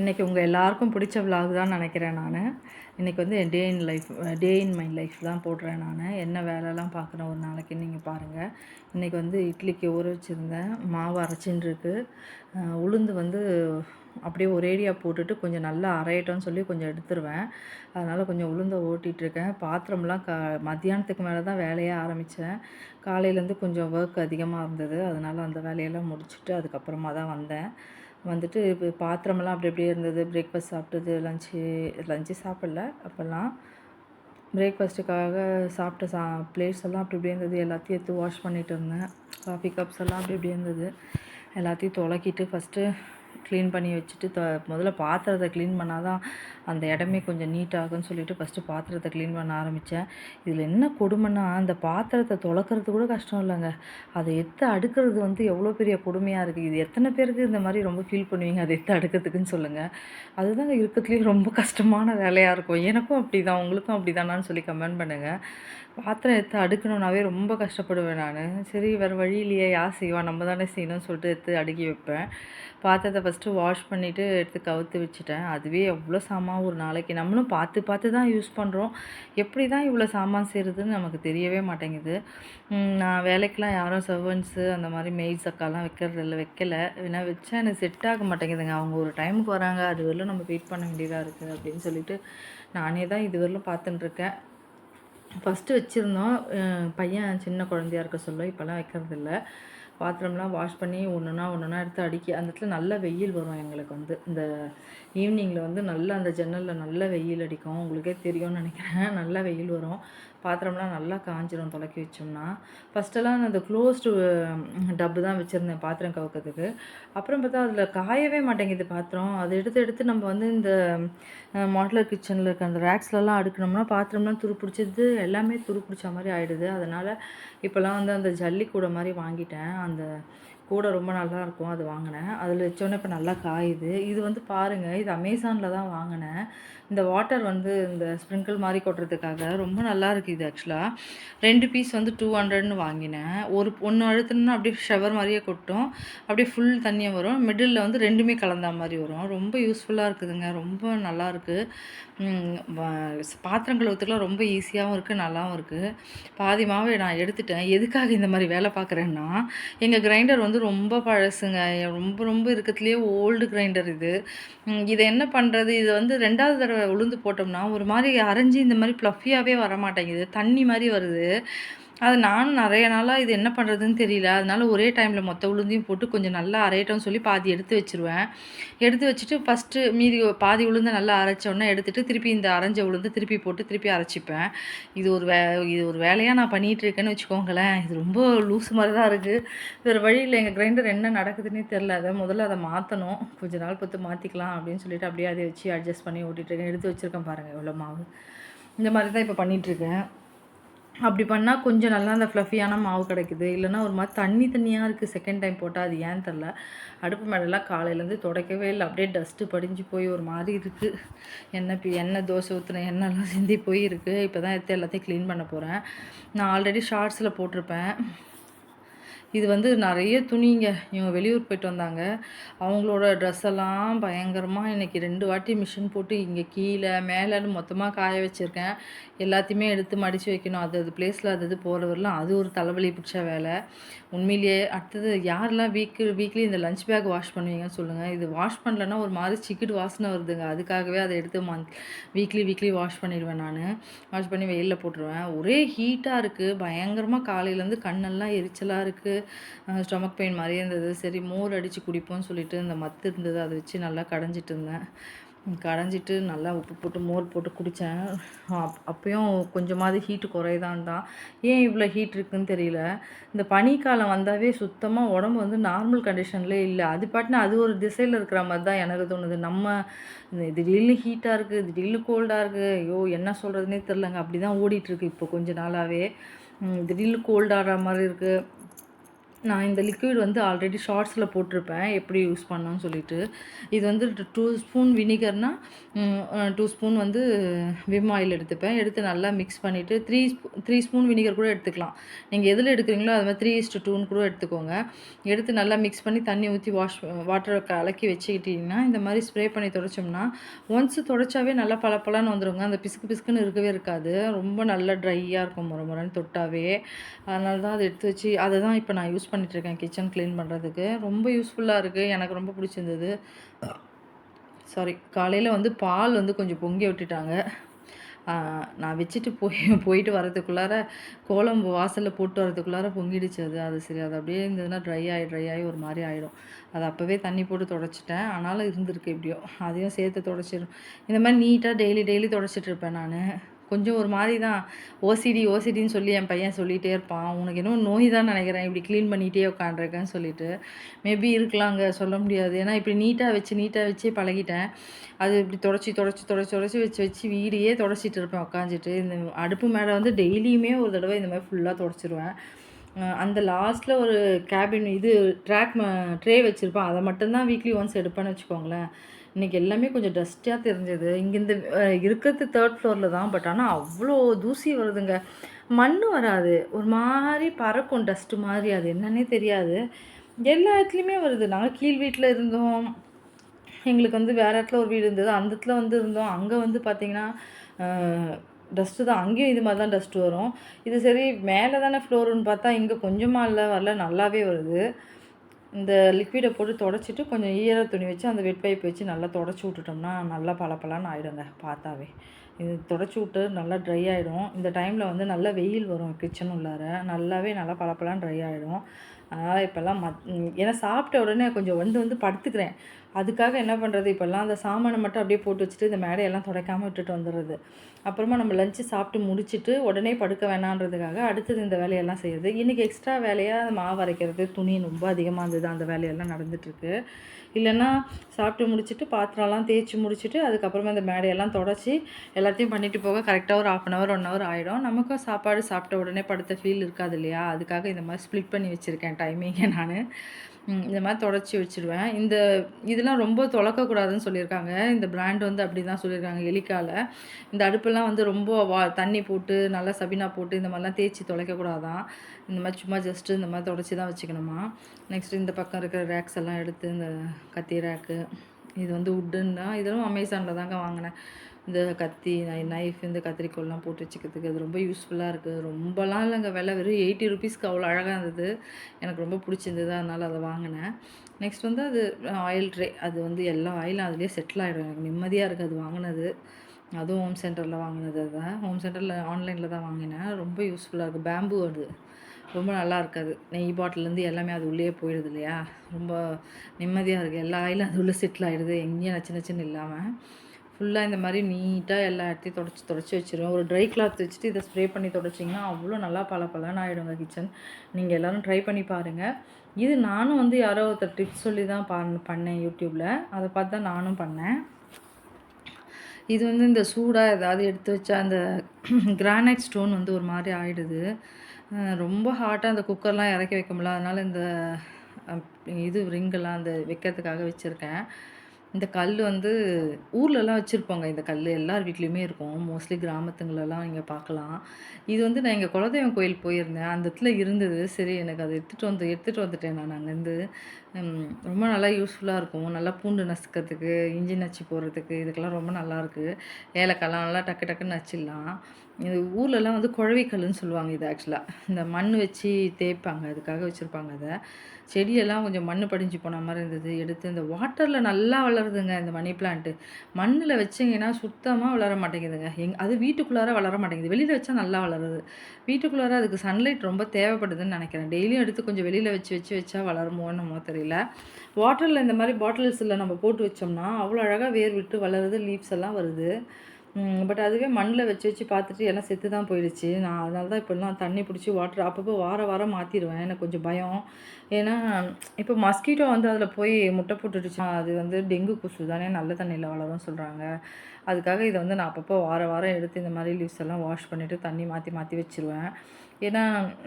இன்றைக்கி உங்கள் எல்லாருக்கும் பிடிச்ச விலாக் தான் நினைக்கிறேன் நான். இன்றைக்கி வந்து day in life day in my life தான் போடுறேன் நான். என்ன வேலைலாம் பார்க்குறேன் ஒரு நாளைக்கு நீங்கள் பாருங்கள் இன்றைக்கி வந்து இட்லிக்கு ஊற வச்சுருந்தேன். மாவு அரைச்சின்னு இருக்கு. உளுந்து வந்து அப்படியே ஒரேடியாக போட்டுட்டு கொஞ்சம் நல்லா அரையட்டோன்னு சொல்லி கொஞ்சம் எடுத்துருவேன். அதனால் கொஞ்சம் உளுந்த ஓட்டிகிட்ருக்கேன் பாத்திரம்லாம் கா மத்தியானத்துக்கு மேலே தான் வேலையே ஆரம்பித்தேன் காலையிலேருந்து கொஞ்சம் ஒர்க் அதிகமாக இருந்தது. அதனால் அந்த வேலையெல்லாம் முடிச்சுட்டு அதுக்கப்புறமா தான் வந்தேன். வந்துட்டு இப்போ பாத்திரமெல்லாம் அப்படி அப்படியே இருந்தது. பிரேக்ஃபாஸ்ட் சாப்பிட்டது லஞ்சு லஞ்சு சாப்பிடல. அப்போல்லாம் பிரேக்ஃபாஸ்ட்டுக்காக சாப்பிட்ட சா பிளேட்ஸ் எல்லாம் அப்படி இப்படியே இருந்தது. எல்லாத்தையும் எடுத்து வாஷ் பண்ணிட்டு இருந்தேன். காஃபி கப்ஸ் எல்லாம் அப்படி இப்படியே இருந்தது. எல்லாத்தையும் துலக்கிட்டு ஃபஸ்ட்டு க்ளீன் பண்ணி வச்சுட்டு த முதல்ல பாத்திரத்தை க்ளீன் பண்ணால் தான் அந்த இடமே கொஞ்சம் நீட்டாகும்னு சொல்லிட்டு ஃபஸ்ட்டு பாத்திரத்தை க்ளீன் பண்ண ஆரம்பித்தேன் இதில் என்ன கொடுமைன்னா அந்த பாத்திரத்தை துளக்கிறது கூட கஷ்டம் இல்லைங்க. அதை எடுத்து அடுக்கிறது வந்து எவ்வளோ பெரிய கொடுமையாக இருக்குது இது எத்தனை பேருக்கு இந்த மாதிரி ரொம்ப ஃபீல் பண்ணுவீங்க? அதை எடுத்து அடுக்கிறதுக்குன்னு சொல்லுங்கள் அதுதாங்க இருக்கிறதுலேயே ரொம்ப கஷ்டமான வேலையாக இருக்கும். எனக்கும் அப்படி தான் உங்களுக்கும் அப்படி தானான்னு சொல்லி கமெண்ட் பண்ணுங்கள் பாத்திரம் எடுத்து அடுக்கணுன்னாவே ரொம்ப கஷ்டப்படுவேன் நான். சரி வேறு வழி இல்லையே யார் செய்வா? நம்ம தானே செய்யணும்னு சொல்லிட்டு எடுத்து அடுக்கி வைப்பேன். பாத்திரத்தை ஃபஸ்ட்டு வாஷ் பண்ணிவிட்டு எடுத்து கவுத்து வச்சுட்டேன். அதுவே எவ்வளோ சாமான் ஒரு நாளைக்கு? நம்மளும் பார்த்து பார்த்து தான் யூஸ் பண்ணுறோம் எப்படி தான் இவ்வளோ சாமான் செய்கிறதுன்னு நமக்கு தெரியவே மாட்டேங்குது. நான் வேலைக்கெலாம் யாரும் சர்வன்ஸு அந்த மாதிரி மெய்ட்ஸ் அக்காலாம் வைக்கிறதில்ல வைக்கல. ஏன்னா வச்சா எனக்கு செட் ஆக மாட்டேங்குதுங்க. அவங்க ஒரு டைமுக்கு வராங்க. அது வரலும் நம்ம வெயிட் பண்ண வேண்டியதாக இருக்குது அப்படின்னு சொல்லிட்டு நானே தான் இதுவரையிலும் பார்த்துட்டுருக்கேன் இருக்கேன். ஃபஸ்ட்டு வச்சுருந்தோம். பையன் சின்ன குழந்தையா இருக்க சொல்ல இப்போல்லாம் வைக்கிறதில்ல. பாத்திரம்லாம் வாஷ் பண்ணி ஒன்றுனா ஒன்றுனா எடுத்து அடிக்க அந்த இடத்துல நல்ல வெயில் வரும் எங்களுக்கு வந்து. இந்த ஈவினிங்கில் வந்து நல்லா அந்த ஜன்னலில் நல்ல வெயில் அடிக்கும். உங்களுக்கே தெரியும்னு நினைக்கிறேன். நல்ல வெயில் வரும். பாத்திரம்லாம் நல்லா காஞ்சிரும் துலக்கி வச்சோம்னா. ஃபஸ்ட்டெல்லாம் நான் அந்த க்ளோஸ்டு டப்பு தான் வச்சுருந்தேன் பாத்திரம் கவுக்கிறதுக்கு. அப்புறம் பார்த்தா அதில் காயவே மாட்டேங்குது பாத்திரம். அதை எடுத்து எடுத்து நம்ம வந்து இந்த மாடலர் கிச்சனில் இருக்க அந்த ரேக்ஸ்லலாம் அடுக்கணும்னா பாத்திரம்லாம் துருப்பிடிச்சது எல்லாமே துருப்பிடிச்ச மாதிரி ஆகிடுது அதனால் இப்போல்லாம் வந்து அந்த ஜல்லி கூட மாதிரி வாங்கிட்டேன். அந்த கூட ரொம்ப நல்லா இருக்கும் அது வாங்கினேன். அதில் வச்சோன்னே இப்போ நல்லா காயுது. இது வந்து பாருங்கள் இது அமேசானில் தான் வாங்கினேன். இந்த வாட்டர் வந்து இந்த ஸ்ப்ரிங்கிள் மாதிரி கொட்டுறதுக்காக ரொம்ப நல்லா இருக்குது இது ஆக்சுவலாக ரெண்டு பீஸ் வந்து டூ ஹண்ட்ரட்னு வாங்கினேன். ஒரு ஒன்று அழுத்தினா அப்படியே ஷவர் மாதிரியே கொட்டும். அப்படியே ஃபுல் தண்ணியாக வரும். மிடில் வந்து ரெண்டுமே கலந்த மாதிரி வரும். ரொம்ப யூஸ்ஃபுல்லாக இருக்குதுங்க. ரொம்ப நல்லாயிருக்கு பாத்திரம் கழுவுறதுக்குலாம் ரொம்ப ஈஸியாகவும் இருக்குது நல்லாவும் இருக்குது பாதி மாவை நான் எடுத்துட்டேன். எதுக்காக இந்த மாதிரி வேலை பார்க்குறேன்னா எங்கள் கிரைண்டர் வந்து ரொம்ப பழசுங்க. ரொம்ப ரொம்ப இருக்கிறதுலே ஓல்டு கிரைண்டர் இது. இதை என்ன பண்ணுறது இது வந்து ரெண்டாவது தடவை உளுந்து போட்டோம்னா ஒரு மாதிரி அரைஞ்சி இந்த மாதிரி ப்ளஃபியாகவே வர மாட்டேங்குது தண்ணி மாதிரி வருது. அது நானும் நிறைய நாளாக இது என்ன பண்ணுறதுன்னு தெரியல. அதனால ஒரே டைமில் மொத்த உளுந்தையும் போட்டு கொஞ்சம் நல்லா அரையட்டோம்னு சொல்லி பாதி எடுத்து வச்சிருவேன். எடுத்து வச்சுட்டு ஃபஸ்ட்டு மீதி பாதி உளுந்து நல்லா அரைச்சோன்னே எடுத்துட்டு திருப்பி இந்த அரைஞ்ச உளுந்து திருப்பி போட்டு திருப்பி அரைச்சிப்பேன். இது ஒரு வே இது ஒரு வேலையாக நான் பண்ணிகிட்டு இருக்கேன்னு வச்சுக்கோங்களேன். இது ரொம்ப லூஸ் மாதிரி தான் இருக்குது வேறு வழியில் எங்கள் கிரைண்டர் என்ன நடக்குதுன்னே தெரில அதை முதல்ல அதை மாற்றணும் கொஞ்ச நாள் பொறுத்து மாற்றிக்கலாம் அப்படின்னு சொல்லிட்டு அப்படியே அதை வச்சு அட்ஜஸ்ட் பண்ணி ஓட்டிகிட்டு இருக்கேன். எடுத்து வச்சுருக்கேன் பாருங்கள் எவ்வளோ மாவு. இந்த மாதிரி தான் இப்போ பண்ணிகிட்ருக்கேன் அப்படி பண்ணால் கொஞ்சம் நல்லா அந்த ஃப்ளஃபியான மாவு கிடைக்குது. இல்லைனா ஒரு மாதிரி தண்ணி தண்ணியாக இருக்குது செகண்ட் டைம் போட்டால் அது ஏன்னு தெரில அடுப்பு மேலெல்லாம் காலையிலேருந்து துடைக்கவே இல்லை. அப்படியே டஸ்ட்டு படிஞ்சு போய் ஒரு மாதிரி இருக்குது எண்ணெய் பி எண்ணெய் தோசை ஊற்றுன எண்ணெய்லாம் சிந்தி போய் இருக்குது இப்போ தான் எடுத்து எல்லாத்தையும் க்ளீன் பண்ண போகிறேன் நான் ஆல்ரெடி ஷார்ட்ஸில் போட்டிருப்பேன். இது வந்து நிறைய துணிங்க. இவங்க வெளியூர் போயிட்டு வந்தாங்க. அவங்களோட ட்ரெஸ் எல்லாம் பயங்கரமாக இன்னைக்கு ரெண்டு வாட்டி மிஷின் போட்டு இங்கே கீழே மேலேன்னு மொத்தமாக காய வச்சுருக்கேன். எல்லாத்தையுமே எடுத்து மடித்து வைக்கணும். அது அது பிளேஸில் அது அது போகிற அது ஒரு தலைவலி பிடிச்ச வேலை. உண்மையிலேயே அடுத்தது யாரெல்லாம் வீக்கு வீக்லி இந்த லஞ்ச் பேக் வாஷ் பண்ணுவீங்கன்னு சொல்லுங்கள் இது வாஷ் பண்ணலன்னா ஒரு மாதிரி சிக்கிட்டு வாசனை வருதுங்க. அதுக்காகவே அதை எடுத்து மந்த் வீக்லி வீக்லி வாஷ் பண்ணிடுவேன் நான். வாஷ் பண்ணி வெயிலில் போட்டுருவேன். ஒரே ஹீட்டாக இருக்குது பயங்கரமாக காலையிலேருந்து கண்ணெல்லாம் எரிச்சலாக இருக்குது ஸ்டொமக் பெயின் மாதிரியே இருந்தது. சரி மோர் அடித்து குடிப்போம்னு சொல்லிட்டு இந்த மத்து இருந்தது. அதை வச்சு நல்லா கடைஞ்சிட்டு இருந்தேன். கடைஞ்சிட்டு நல்லா உப்பு போட்டு மோர் போட்டு குடித்தேன் அப் அப்பயும் கொஞ்சமாவது ஹீட்டு குறையுதான் தான். ஏன் இவ்வளோ ஹீட் இருக்குன்னு தெரியல. இந்த பனிக்காலம் வந்தாவே சுத்தமாக உடம்பு வந்து நார்மல் கண்டிஷன்லேயே இல்லை. அது பாட்டினா அது ஒரு திசையில் இருக்கிற மாதிரி தான் எனக்கு தோணுது. நம்ம திடீர்னு ஹீட்டாக இருக்குது திடீர்னு கோல்டாக இருக்குது ஐயோ என்ன சொல்கிறதுனே தெரிலங்க அப்படி தான் ஓடிட்டுருக்கு இப்போ கொஞ்ச நாளாகவே திடீர்னு கோல்டாகிற மாதிரி இருக்குது நான் இந்த லிக்விட் வந்து ஆல்ரெடி ஷார்ட்ஸில் போட்டிருப்பேன். எப்படி யூஸ் பண்ணோன்னு சொல்லிட்டு. இது வந்து டூ ஸ்பூன் வினிகர்னால் டூ ஸ்பூன் வந்து விம் ஆயில் எடுத்துப்பேன். எடுத்து நல்லா மிக்ஸ் பண்ணிவிட்டு த்ரீ த்ரீ ஸ்பூன் வினிகர் கூட எடுத்துக்கலாம். நீங்கள் எதில் எடுக்கிறீங்களோ அது மாதிரி த்ரீ இஸ்ட்டு டூன்னு கூட எடுத்துக்கோங்க. எடுத்து நல்லா மிக்ஸ் பண்ணி தண்ணி ஊற்றி வாஷ் வாட்டரை கலக்கி வச்சுக்கிட்டிங்கன்னா இந்த மாதிரி ஸ்ப்ரே பண்ணி துடைச்சோம்னா ஒன்ஸ் துடைச்சாவே நல்லா பளபளன்னு வந்துருங்க. அந்த பிசுக்கு பிசுக்குன்னு இருக்கவே இருக்காது. ரொம்ப நல்லா ட்ரையாக இருக்கும். முறை முறைன்னு தொட்டாவே. அதனால தான் அதை எடுத்து வச்சு அதை தான் இப்போ நான் யூஸ் பண்ணிகிட்ருக்கேன் கிச்சன் க்ளீன் பண்ணுறதுக்கு ரொம்ப யூஸ்ஃபுல்லாக இருக்குது எனக்கு ரொம்ப பிடிச்சிருந்தது. சாரி காலையில் வந்து பால் வந்து கொஞ்சம் பொங்கி விட்டுட்டாங்க. நான் வச்சுட்டு போய் போயிட்டு வரதுக்குள்ளார கோலம் வாசலில் போட்டு வரதுக்குள்ளார பொங்கிடுச்சு அது. அது சரி அது அப்படியே இருந்ததுன்னா ட்ரை ஆகி ட்ரை ஆகி ஒரு மாதிரி ஆகிடும் அது அப்போவே தண்ணி போட்டு தொடச்சிட்டேன். ஆனாலும் இருந்திருக்கு எப்படியோ. அதையும் சேர்த்து தொடச்சிடும் இந்த மாதிரி நீட்டாக டெய்லி டெய்லி தொடச்சிட்டு இருப்பேன் நான். கொஞ்சம் ஒரு மாதிரி தான் ஓசிடி ஓசிடின்னு சொல்லி என் பையன் சொல்லிகிட்டே இருப்பான். உனக்கு இன்னும் நோய் தான் நினைக்கிறேன். இப்படி க்ளீன் பண்ணிகிட்டே உட்காண்ட்ருக்கேன்னு சொல்லிட்டு. மேபி இருக்கலாங்க சொல்ல முடியாது. ஏன்னா இப்படி நீட்டாக வச்சு நீட்டாக வச்சே பழகிட்டேன். அது இப்படி தொடச்சி தொடச்சி தொடச்சி தொடச்சி வச்சு வச்சு வீடையே தொடச்சிட்டு இருப்பேன் உட்காந்துட்டு இந்த அடுப்பு மேலே வந்து டெய்லியுமே ஒரு தடவை இந்த மாதிரி ஃபுல்லாக தொடச்சிருவேன். அந்த லாஸ்ட்டில் ஒரு கேபின் இது ட்ராக் ட்ரே வச்சுருப்பேன். அதை மட்டும்தான் வீக்லி ஒன்ஸ் எடுப்பேன்னு வச்சுக்கோங்களேன். இன்றைக்கி எல்லாமே கொஞ்சம் டஸ்ட்டாக தெரிஞ்சது. இங்கேருந்து இருக்கிறது தேர்ட் ஃப்ளோரில் தான் பட் ஆனால் அவ்வளோ தூசி வருதுங்க. மண் வராது. ஒரு மாதிரி பறக்கும் டஸ்ட்டு மாதிரி அது என்னன்னே தெரியாது. எல்லா இடத்துலையுமே வருது. நாங்கள் கீழ் வீட்டில் இருந்தோம். எங்களுக்கு வந்து வேறு இடத்துல ஒரு வீடு இருந்தது. அந்த இடத்துல வந்து இருந்தோம். அங்கே வந்து பார்த்திங்கன்னா டஸ்ட்டு தான். அங்கேயும் இது மாதிரி தான் டஸ்ட்டு வரும். இது சரி மேலே தானே ஃப்ளோருன்னு பார்த்தா இங்கே கொஞ்சமாக இல்லை வரல. நல்லாவே வருது. இந்த லிக்விடை போட்டு தொடச்சிட்டு கொஞ்சம் ஈர துணி வச்சு அந்த வெட் பைப் வச்சு நல்லா தொடச்சி விட்டுட்டோம்னா நல்லா பளபளன்னு ஆகிடுங்க பார்த்தாவே. இது தொடச்சி விட்டு நல்லா ட்ரை ஆகிடும் இந்த டைமில் வந்து நல்லா வெயில் வரும் கிச்சன் உள்ளார. நல்லாவே நல்லா பளபளன்னு ட்ரை ஆகிடும் அதனால் இப்போல்லாம் மத் ஏன்னா சாப்பிட்ட உடனே கொஞ்சம் வந்து வந்து படுத்துக்கிறேன். அதுக்காக என்ன பண்ணுறது இப்போல்லாம் அந்த சாமானை மட்டும் அப்படியே போட்டு வச்சுட்டு இந்த மேடையெல்லாம் துடைக்காமல் விட்டுட்டு வந்துடுறது. அப்புறமா நம்ம லஞ்சு சாப்பிட்டு முடிச்சுட்டு உடனே படுக்க வேணான்றதுக்காக அடுத்தது இந்த வேலையெல்லாம் செய்யுது இன்றைக்கி எக்ஸ்ட்ரா வேலையாக மாவு அரைக்கிறது துணி ரொம்ப அதிகமாக இருந்தது. அந்த வேலையெல்லாம் நடந்துகிட்ருக்கு இல்லைன்னா சாப்பிட்டு முடிச்சுட்டு பாத்திரம்லாம் தேய்ச்சி முடிச்சுட்டு அதுக்கப்புறமா இந்த மேடையெல்லாம் தொடச்சி எல்லாத்தையும் பண்ணிட்டு போக கரெக்டாக ஒரு half an hour one hour ஆகிடும் நமக்கும் சாப்பாடு சாப்பிட்ட உடனே படுத்த ஃபீல் இருக்காது இல்லையா? அதுக்காக இந்த மாதிரி ஸ்ப்ளிட் பண்ணி வச்சுருக்கேன் டைமிங்கை நான். இந்த மாதிரி தொடச்சி வச்சுருவேன். இந்த இதெல்லாம் ரொம்ப தொலைக்கக்கூடாதுன்னு சொல்லியிருக்காங்க. இந்த பிராண்ட் வந்து அப்படி தான் சொல்லியிருக்காங்க எலிக்கால. இந்த அடுப்பெல்லாம் வந்து ரொம்ப வா தண்ணி போட்டு நல்லா சபினா போட்டு இந்த மாதிரிலாம் தேய்ச்சி தொலைக்கக்கூடாதான். இந்த மாதிரி சும்மா ஜஸ்ட்டு இந்த மாதிரி தொடச்சி தான் வச்சுக்கணுமா. நெக்ஸ்ட் இந்த பக்கம் இருக்கிற ரேக்ஸ் எல்லாம் எடுத்து இந்த கத்தி ரேக்கு இது வந்து உட்டுன்னு தான் இதெல்லாம் அமேசானில் தாங்க வாங்கினேன். இந்த கத்தி நைஃப் இந்த கத்திரிக்கோல்லாம் போட்டு வச்சுக்கிறதுக்கு அது ரொம்ப யூஸ்ஃபுல்லாக இருக்குது ரொம்பலாம் இல்லைங்க விலை வெறும் எயிட்டி ருபீஸ்க்கு அவ்வளோ அழகாக இருந்தது. எனக்கு ரொம்ப பிடிச்சிருந்தது அதனால் அதை வாங்கினேன். நெக்ஸ்ட் வந்து அது ஆயில் ட்ரே அது வந்து எல்லா ஆயிலும் அதுலேயே செட்டில் ஆகிடும் எனக்கு நிம்மதியாக இருக்குது அது வாங்கினது. அதுவும் ஹோம் சென்டரில் வாங்கினது அதுதான் ஹோம் சென்டரில் ஆன்லைனில் தான் வாங்கினேன். ரொம்ப யூஸ்ஃபுல்லாக இருக்குது பேம்பு அது. ரொம்ப நல்லா இருக்காது. நெய் பாட்டிலேருந்து எல்லாமே அது உள்ளே போயிடுது இல்லையா? ரொம்ப நிம்மதியாக இருக்குது எல்லா ஆயிலும் அது உள்ளே செட்டில் ஆகிடுது எங்கேயும் நச்சு நச்சுன்னு இல்லாமல் ஃபுல்லாக இந்த மாதிரி நீட்டாக எல்லா இடத்தையும் தொடச்சி தொடச்சி வச்சுருவேன். ஒரு ட்ரை கிளாத் வச்சுட்டு இதை ஸ்ப்ரே பண்ணி தொடச்சிங்கன்னா அவ்வளோ நல்லா பல பலன்னு ஆகிடுங்க கிச்சன் நீங்கள் எல்லோரும் ட்ரை பண்ணி பாருங்கள் இது நானும் வந்து யாரோ ஒருத்தர் டிப்ஸ் சொல்லி தான் பா பண்ணேன் யூடியூப்பில் அதை பார்த்து தான் நானும் பண்ணேன். இது வந்து இந்த சூடாக ஏதாவது எடுத்து வச்சா அந்த கிரானைட் ஸ்டோன் வந்து ஒரு மாதிரி ஆகிடுது ரொம்ப ஹாட்டாக அந்த குக்கர்லாம் இறக்கி வைக்க முடியல அதனால் இந்த இது ரிங்கெல்லாம் அந்த வைக்கிறதுக்காக வச்சுருக்கேன். இந்த கல் வந்து ஊர்லலாம் வச்சுருப்பாங்க. இந்த கல் எல்லார் வீட்லேயுமே இருக்கும். மோஸ்ட்லி கிராமத்துங்களெல்லாம் இங்கே பார்க்கலாம் இது வந்து நான் எங்கள் குலதெய்வம் கோயில் போயிருந்தேன். அந்த இடத்துல இருந்தது. சரி எனக்கு அதை எடுத்துகிட்டு வந்து எடுத்துகிட்டு வந்துட்டேன் நான் அங்கேருந்து. ரொம்ப நல்லா யூஸ்ஃபுல்லாக இருக்கும். நல்லா பூண்டு நசுக்கிறதுக்கு இஞ்சி நச்சு போடுறதுக்கு இதுக்கெல்லாம் ரொம்ப நல்லாயிருக்கு ஏலக்காய்லாம் நல்லா டக்கு டக்குன்னு நச்சிடலாம். இது ஊர்லலாம் வந்து குழவிக்கல்லுன்னு சொல்லுவாங்க இது ஆக்சுவலாக இந்த மண் வச்சு தேய்ப்பாங்க அதுக்காக வச்சுருப்பாங்க அதை. செடியெல்லாம் கொஞ்சம் மண் படிஞ்சு போன மாதிரி இருந்தது. எடுத்து இந்த வாட்டரில் நல்லா வளருதுங்க இந்த மணி பிளான்ட்டு மண்ணில் வச்சிங்கன்னா சுத்தமாக வளர மாட்டேங்குதுங்க. எங் அது வீட்டுக்குள்ளார வளர மாட்டேங்குது. வெளியில் வச்சா நல்லா வளருது. வீட்டுக்குள்ளார அதுக்கு சன்லைட் ரொம்ப தேவைப்படுதுன்னு நினைக்கிறேன். டெய்லியும் எடுத்து கொஞ்சம் வெளியில் வச்சு வச்சு வச்சா வளருமோன்னு என்னமோ தெரியல வாட்டரில் இந்த மாதிரி பாட்டில்ஸில் நம்ம போட்டு வச்சோம்னா அவ்வளோ அழகாக வேர் விட்டு வளருது லீவ்ஸ் எல்லாம் வருது. பட் அதுவே மண்ணில் வச்சு வச்சு பார்த்துட்டு எல்லாம் செத்து தான் போயிடுச்சு. நான் அதனால தான் இப்போல்லாம் தண்ணி பிடிச்சி வாட்டர் அப்பப்போ வார வாரம் மாற்றிடுவேன் எனக்கு கொஞ்சம் பயம். ஏன்னா இப்போ மஸ்கிட்டோ வந்து அதில் போய் முட்டை போட்டுடுச்சு அது வந்து டெங்கு கொசு தானே நல்ல தண்ணியில் வளரும் சொல்கிறாங்க அதுக்காக இதை வந்து நான் அப்பப்போ வார வாரம் எடுத்து இந்த மாதிரி லீவ்ஸ் எல்லாம் வாஷ் பண்ணிவிட்டு தண்ணி மாற்றி மாற்றி வச்சுருவேன். ஏன்னா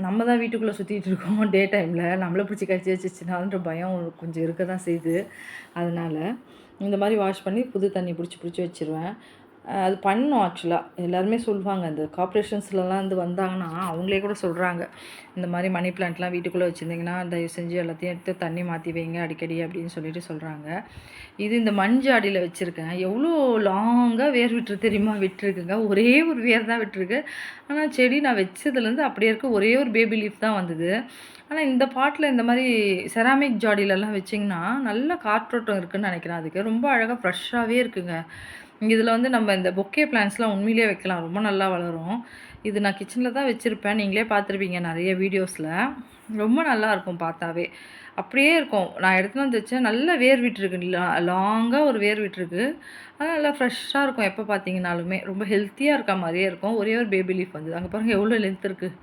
நம்ம தான் வீட்டுக்குள்ளே சுற்றிட்டு இருக்கோம் டே டைமில் நம்மளை பிடிச்சி கழிச்சு வச்சுச்சுனான்ற பயம் கொஞ்சம் இருக்க தான் செய்யுது. அதனால் இந்த மாதிரி வாஷ் பண்ணி புது தண்ணி பிடிச்சி பிடிச்சி வச்சுருவேன். அது பண்ணும் ஆக்சுவலாக எல்லாருமே சொல்லுவாங்க இந்த கார்ப்பரேஷன்ஸ்லலாம் வந்து வந்தாங்கன்னா அவங்களே கூட சொல்கிறாங்க இந்த மாதிரி மணி பிளான்ட்லாம் வீட்டுக்குள்ளே வச்சுருந்தீங்கன்னா தயவு செஞ்சு எல்லாத்தையும் எடுத்து தண்ணி மாற்றி வைங்க அடிக்கடி அப்படின்னு சொல்லிட்டு சொல்கிறாங்க இது இந்த மண் ஜாடியில் வச்சுருக்கேன். எவ்வளோ லாங்காக வேர் விட்டுரு தெரியுமா? விட்டுருக்குங்க. ஒரே ஒரு வேர் தான் விட்டுருக்கு. ஆனால் செடி நான் வச்சதுலேருந்து அப்படியே இருக்க ஒரே ஒரு பேபி லீஃப் தான் வந்தது. ஆனால் இந்த பாட்டில் இந்த மாதிரி செராமிக் ஜாடியிலலாம் வச்சிங்கன்னா நல்ல காற்றோட்டம் இருக்குதுன்னு நினைக்கிறேன். அதுக்கு ரொம்ப அழகாக ஃப்ரெஷ்ஷாகவே இருக்குங்க. இதில் வந்து நம்ம இந்த பொக்கே பிளான்ஸ்லாம் உண்மையிலேயே வைக்கலாம். ரொம்ப நல்லா வளரும். இது நான் கிச்சனில் தான் வச்சுருப்பேன். நீங்களே பார்த்துருப்பீங்க நிறைய வீடியோஸில். ரொம்ப நல்லா இருக்கும் பார்த்தாவே. அப்படியே இருக்கும். நான் எடுத்துகிட்டு வந்து வச்சேன். நல்ல வேர் விட்டுருக்கு லாங்காக ஒரு வேர் விட்டுருக்கு அது நல்லா ஃப்ரெஷ்ஷாக இருக்கும். எப்போ பார்த்தீங்கனாலுமே. ரொம்ப ஹெல்த்தியாக இருக்க மாதிரியே இருக்கும். ஒரே ஒரு பேபி லீஃப் வந்து. அங்கே பாருங்கள் எவ்வளோ லென்த் இருக்குது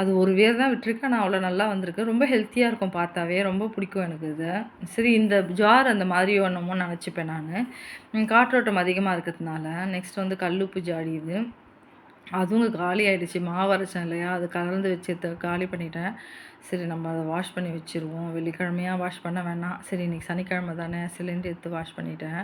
அது ஒரு வேர் தான் விட்டுருக்கேன் நான் அவ்வளோ நல்லா வந்திருக்கு. ரொம்ப ஹெல்த்தியாக இருக்கும் பார்த்தாவே. ரொம்ப பிடிக்கும் எனக்கு இது. சரி இந்த ஜார் அந்த மாதிரி ஒன்றுமோ நினச்சிப்பேன் நான். காற்றோட்டம் அதிகமாக இருக்கிறதுனால. நெக்ஸ்ட் வந்து கல்லுப்பு ஜாடி இது. அதுவும் காலி ஆகிடுச்சு மாவு அரைச்சேன் இல்லையா? அது கலந்து வச்சு காலி பண்ணிட்டேன். சரி நம்ம அதை வாஷ் பண்ணி வச்சுருவோம். வெள்ளிக்கிழமையாக வாஷ் பண்ண வேணாம். சரி இன்றைக்கி சனிக்கிழமை தானே. சிலிண்டர் எடுத்து வாஷ் பண்ணிட்டேன்.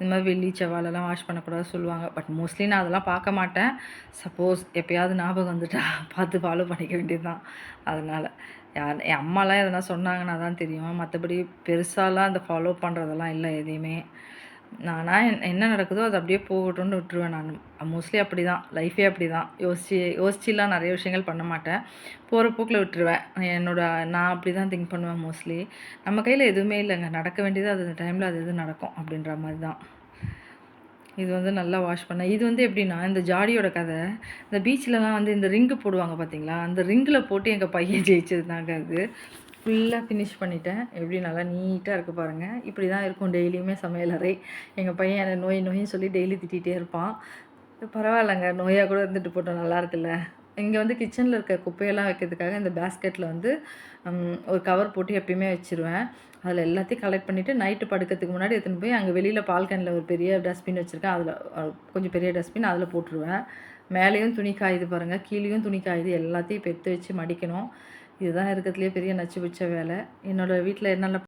இந்த மாதிரி வெள்ளி செவ்வாலெல்லாம் வாஷ் பண்ணக்கூடாது சொல்லுவாங்க. பட் மோஸ்ட்லி நான் அதெல்லாம் பார்க்க மாட்டேன். சப்போஸ் எப்போயாவது ஞாபகம் வந்துட்டா பார்த்து ஃபாலோ பண்ணிக்க வேண்டியது தான் அதனால் யார் என் அம்மாலாம் எதனா சொன்னாங்கன்னா தான் தெரியும். மற்றபடி பெருசாலாம் அந்த ஃபாலோ பண்ணுறதெல்லாம் இல்லை எதையுமே. நானாக என்ன நடக்குதோ அது அப்படியே போகட்டும்னு விட்டுருவேன் நான். மோஸ்ட்லி அப்படி தான் லைஃபே அப்படி தான் யோசிச்சு யோசிச்சுலாம் நிறைய விஷயங்கள் பண்ண மாட்டேன். போகிற போக்கில் விட்டுருவேன். என்னோட நான் அப்படி தான் திங்க் பண்ணுவேன் மோஸ்ட்லி நம்ம கையில் எதுவுமே இல்லைங்க. நடக்க வேண்டியது அது டைமில் அது எது நடக்கும் அப்படின்ற மாதிரி தான் இது வந்து நல்லா வாஷ் பண்ணேன் இது வந்து எப்படின்னா இந்த ஜாடியோட கதை இந்த பீச்சிலலாம் வந்து இந்த ரிங்கு போடுவாங்க பார்த்தீங்களா அந்த ரிங்கில் போட்டு எங்கள் பையன் ஜெயிச்சது தாங்க அது. ஃபுல்லாக ஃபினிஷ் பண்ணிட்டேன். எப்படி நல்லா நீட்டாக இருக்குது பாருங்கள் இப்படி தான் இருக்கும் டெய்லியுமே சமையலறை எங்கள் பையன் என்னை நோய் நோயின்னு சொல்லி டெய்லி திட்டிகிட்டே இருப்பான். பரவாயில்லைங்க. நோயாக கூட இருந்துட்டு போட்டோம் நல்லா இருக்குல்ல? இங்கே வந்து கிச்சனில் இருக்க குப்பையெல்லாம் வைக்கிறதுக்காக இந்த பேஸ்கெட்டில் வந்து ஒரு கவர் போட்டு எப்பயுமே வச்சுருவேன். அதில் எல்லாத்தையும் கலெக்ட் பண்ணிவிட்டு நைட்டு படுக்கிறதுக்கு முன்னாடி எடுத்துன்னு போய் அங்கே வெளியில் பால்கனில் ஒரு பெரிய டஸ்ட்பின் வச்சுருக்கேன். அதில் கொஞ்சம் பெரிய டஸ்ட்பின் அதில் போட்டுருவேன். மேலேயும் துணி காயுது பாருங்கள் கீழேயும் துணி காயுது. எல்லாத்தையும் பெற்று வச்சு மடிக்கணும். இதுதான் இருக்கிறதுலே பெரிய நச்சு பிடிச்ச வேலை. என்னோடய வீட்டில் என்னென்ன